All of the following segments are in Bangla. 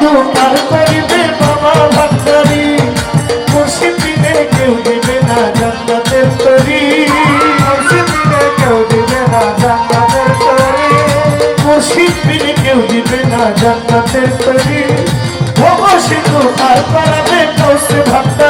বন্ধু পার করিবে বাবা ভান্ডারি মুর্শিদ দিনে কেউ দেবে না জান্নাতের তরি। মুর্শিদ দিনে কেউ দেবে না জান্নাতের তরি। মুর্শিদ দিনে কেউ দেবে না জান্নাতের তরি। ভগো সিন্ধু পার করাবে পৌষ ভান্ডারি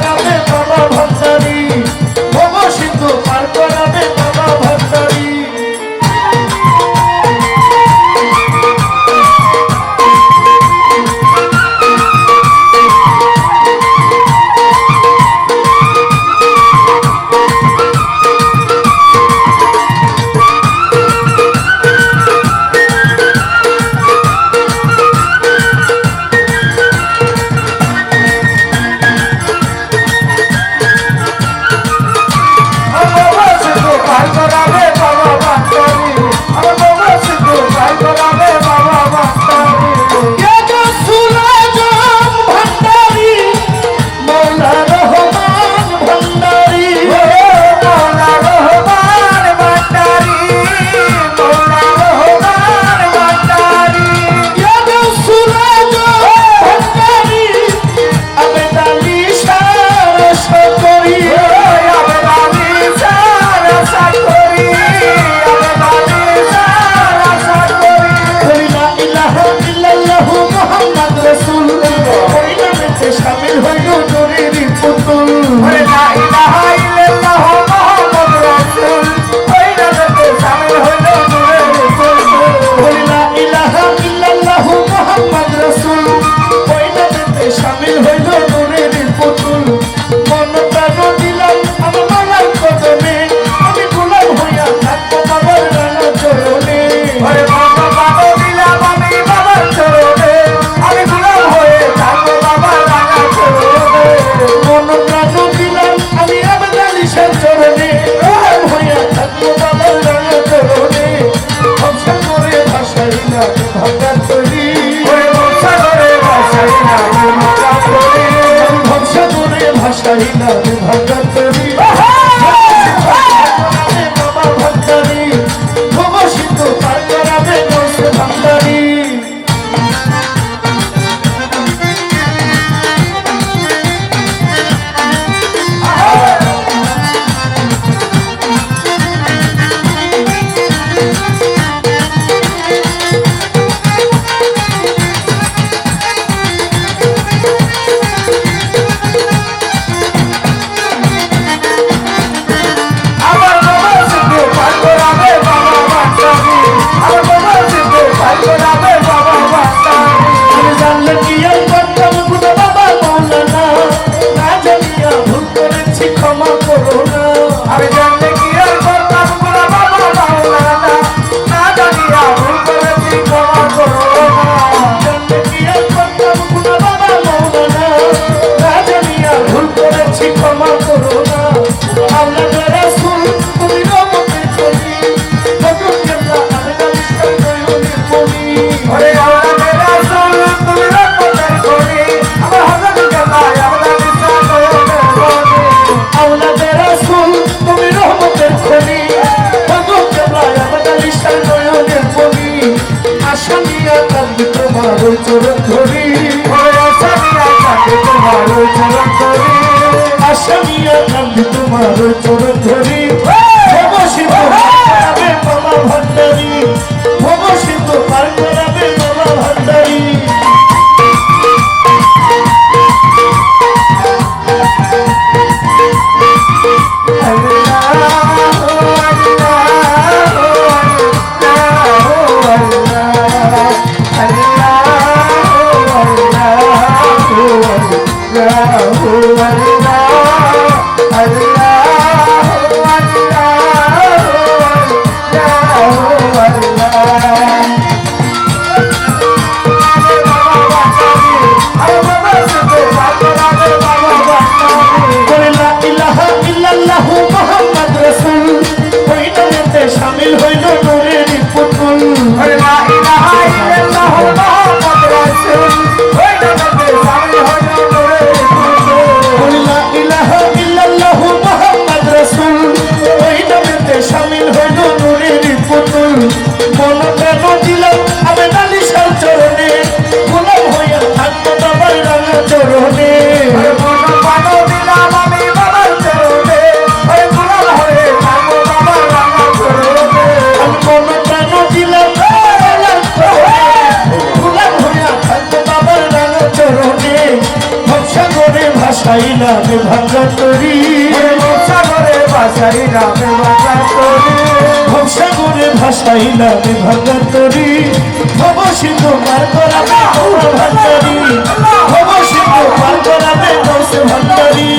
মোহাম্মদ রসুল্লাহ সামিল হইল নরের পুতুল। ভাষাহীনা ভাষা তরি 걸어 সামিল হইল ভবসাগরে ভাসাইলাম ভাগাতরি ভবসি তোমার করাবে ভান্ডারি ভবসি তোমার করাবে ভান্ডারি